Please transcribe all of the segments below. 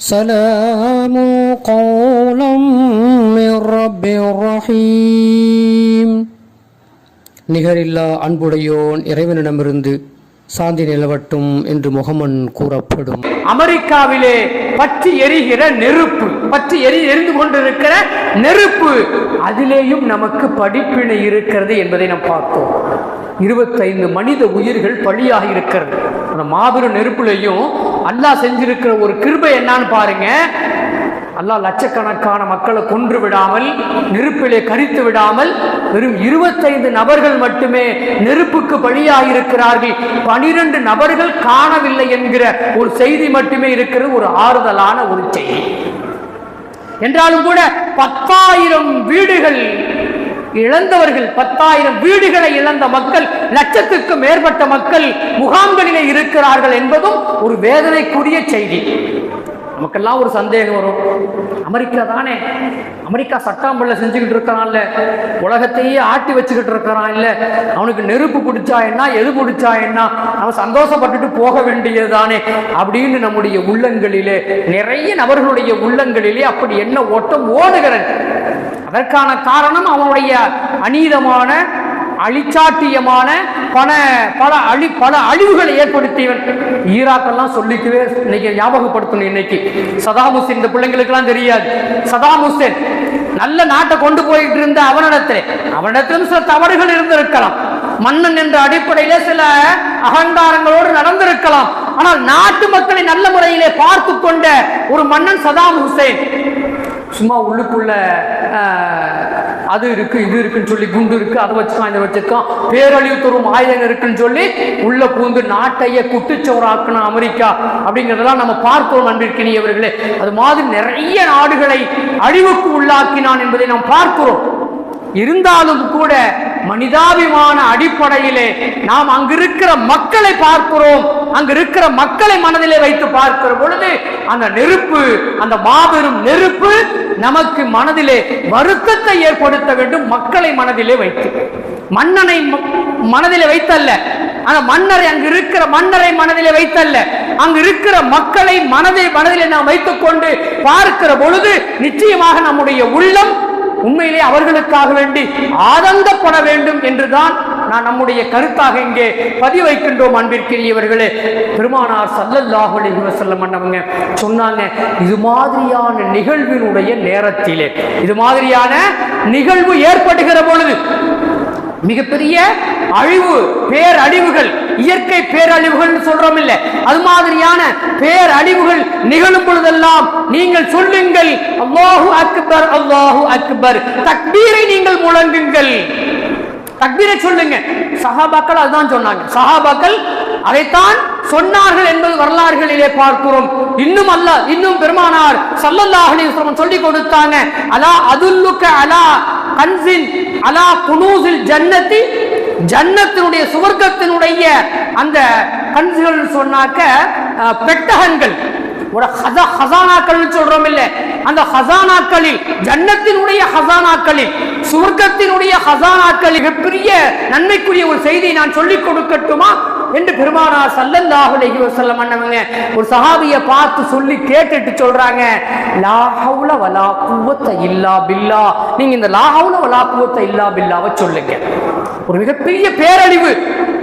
سلام قولا من رب رحيم நிகரில்லா அன்புடையோன் இறைவனிடமிருந்து சாந்தி நிலவட்டும் என்று முகமன் கூறப்படும் அமெரிக்காவிலே பற்றி எரிகிற நெருப்பு பற்றி எரி எரிந்து கொண்டிருக்கிற நெருப்பு அதிலேயும் நமக்கு படிப்பினை இருக்கிறது என்பதை நாம் பார்த்தோம் இருபத்தைந்து மனித உயிர்கள் பலியாக இருக்கிறது அந்த மாபெரும் நெருப்புலையும் அல்லாஹ் செஞ்சிருக்கிற ஒரு கிருபை என்னான்னு பாருங்க. அல்லாஹ் லட்சக்கணக்கான மக்களை கொன்று விடாமல் நெருப்பிலே கரித்து விடாமல் வெறும் இருபத்தைந்து நபர்கள் மட்டுமே நெருப்புக்கு பலியாக இருக்கிறார்கள் பனிரெண்டு நபர்கள் காணவில்லை என்கிற ஒரு செய்தி மட்டுமே இருக்கிற ஒரு ஆறுதலான ஒரு செய்தி. என்றாலும் கூட பத்தாயிரம் வீடுகள் இழந்தவர்கள் பத்தாயிரம் வீடுகளை இழந்த மக்கள் லட்சத்துக்கும் மேற்பட்ட மக்கள் முகாம்களிலே இருக்கிறார்கள் என்பதும் ஒரு வேதனைக்குரிய செய்தி. நமக்கெல்லாம் ஒரு சந்தேகம் வரும். அமெரிக்கா தானே? அமெரிக்கா சட்டாம்பல்ல செஞ்சுக்கிட்டு இருக்கிறான்ல உலகத்தையே ஆட்டி வச்சுக்கிட்டு இருக்கிறான் இல்ல? அவனுக்கு நெருப்பு பிடிச்சா என்ன எது பிடிச்சா என்ன? அவன் சந்தோஷப்பட்டுட்டு போக வேண்டியதுதானே? அப்படின்னு நம்முடைய உள்ளங்களிலே நிறைய நபர்களுடைய உள்ளங்களிலே அப்படி என்ன ஓட்டம் ஓடுகிறது. அதற்கான காரணம் அவனுடைய அநீதமான அழிச்சாட்டியமான பல பல அழி பல அழிவுகளை ஏற்படுத்தியவன் ஈராக்கெல்லாம் சொல்லிக்கவே இன்னைக்கு ஞாபகப்படுத்தணும் இன்னைக்கு. சதாம் ஹுசேன் இந்த பிள்ளைங்களுக்கெல்லாம் தெரியாது. சதாம் ஹுசேன் நல்ல நாட்டை கொண்டு போயிட்டு இருந்த அவனிடத்தில் அவனிடத்திலும் சில தவறுகள் இருந்திருக்கலாம். மன்னன் என்ற அடிப்படையில சில அகங்காரங்களோடு நடந்திருக்கலாம். ஆனால் நாட்டு மக்களை நல்ல முறையிலே பார்த்து கொண்ட ஒரு மன்னன் சதாம் ஹுசேன். சும்மா உள்ளுக்குள்ள அது இருக்கு இது இருக்குன்னு சொல்லி குண்டு இருக்கு அதை வச்சுக்கான் இதை வச்சிருக்கான் பேரழிவு தரும் ஆயுதங்கள் இருக்குன்னு சொல்லி உள்ள பூந்து நாட்டைய குட்டுச்சோறாக்கணும் அமெரிக்கா அப்படிங்கிறதெல்லாம் நம்ம பார்க்கிறோம் அன்பிற்கினியவர்களே அது மாதிரி நிறைய நாடுகளை அழிவுக்கு உள்ளாக்கினான் என்பதை நாம் பார்க்கிறோம். இருந்தாலும் கூட மனிதாபிமான அடிப்படையிலே நாம் அங்கிருக்கிற மக்களை பார்க்கிறோம். அங்கு இருக்கிற மக்களை மனதிலே வைத்து பார்க்கிற பொழுது அந்த நெருப்பு அந்த மாபெரும் நெருப்பு நமக்கு மனதிலே வருத்தத்தை ஏற்படுத்த வேண்டும். மக்களை மனதிலே வைத்து. மன்னனை மனதிலே வைத்தல்ல. ஆனா மன்னரை அங்கு இருக்கிற மன்னரை மனதிலே வைத்தல்ல. அங்கு இருக்கிற மக்களை மனதை மனதிலே நாம் வைத்துக் கொண்டு பார்க்கிற பொழுது நிச்சயமாக நம்முடைய உள்ளம் உண்மையிலே அவர்களுக்காக வேண்டி ஆதங்கப்பட வேண்டும் என்றுதான் நான் நம்முடைய கருத்தாக இங்கே பதிவு வைக்கின்றோம் அன்பிற்கிறியவர்களே பெருமானார் சல்லல்லாஹு அலைஹி வஸல்லம் அண்ணவங்க சொன்னாங்க இது மாதிரியான நிகழ்வினுடைய நேரத்திலே இது மாதிரியான நிகழ்வு ஏற்படுகிற பொழுது மிகப்பெரிய அழிவு பேரழிவுகள் இயற்கை பேரழிவுகள் சொல்றோம் இல்ல. அது மாதிரியான பேரழிவுகள் நிகழும் பொழுதெல்லாம் நீங்கள் சொல்லுங்கள் அல்லாஹு அக்பர் அல்லாஹு அக்பர். தக்பீரை நீங்கள் முழங்குங்கள். தக்பீரை சொல்லுங்க. சஹாபாக்கள் அதுதான் சொன்னாங்க. சஹாபாக்கள் அதைத்தான் சொன்னார்கள் என்பது வரலாறுகளிலே பார்க்கிறோம். இன்னும் அல்ல இன்னும் பெருமானார் சல்லல்லாஹு சொல்லி கொடுத்தாங்க. அலா அதுல்லுக்க அலா கன்சின் அலா குனூசில் ஜன்னத்தி ஜன்னத்தினுடைய சுவர்க்கத்தினுடைய அந்த கன்சுகள் சொன்னாக்க பெட்டகங்கள். ஒரு ஹசானாக்கள் சொல்றோம் இல்லை அந்த ஹசானாக்களில் ஜன்னத்தினுடைய ஹசானாக்களில் சுவர்க்கத்தினுடைய ஹசானாக்களில் மிகப்பெரிய நன்மைக்குரிய ஒரு செய்தியை நான் சொல்லிக் கொடுக்கட்டுமா? என்று பெருமானார் சல்லல்லாஹு அலைஹி வஸல்லம் அண்ணவங்க ஒரு சஹாபியை பார்த்து சொல்லி கேட்டுட்டு சொல்றாங்க லா ஹவுல வலா குவத்த இல்லா பில்லா. நீங்க இந்த லா ஹவுல வலா குவத்த இல்லா பில்லாவை சொல்லுங்க. ஒரு மிகப்பெரிய பேரழிவு.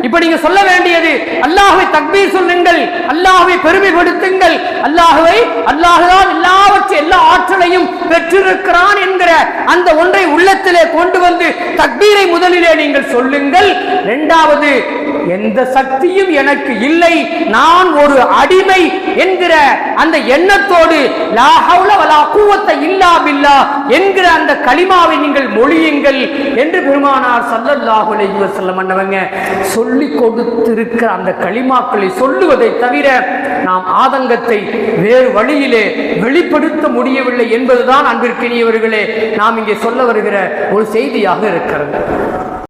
இப்ப நீங்க சொல்ல வேண்டியது அல்லாஹை தக்பீர் சொல்லுங்கள் அல்லாஹை பெருமைப்படுத்துங்கள். அல்லாஹுவை அல்லாஹுதான் எல்லாவற்றை எல்லா ஆற்றலையும் பெற்றிருக்கிறான் என்கிற அந்த ஒன்றை உள்ளத்திலே கொண்டு வந்து தக்பீரை முதலிலே நீங்கள் சொல்லுங்கள். இரண்டாவது எந்த சக்தியும் எனக்கு இல்லை நான் ஒரு அடிமை என்கிற அந்த எண்ணத்தோடு லாஹவுல வலா கூவத்தை இல்லா பில்லா என்கிற அந்த கலிமாவை நீங்கள் மொழியுங்கள். என்று பெருமானார் சல்லல்லாஹு அலைஹி அண்ணவங்க சொல்லி கொடுத்திருக்கிற அந்த களிமாக்களை சொல்லுவதை தவிர நாம் ஆதங்கத்தை வேறு வழியிலே வெளிப்படுத்த முடியவில்லை என்பதுதான் அன்பிற்கினியவர்களே. நாம் இங்கே சொல்ல வருகிற ஒரு செய்தியாக இருக்கிறது.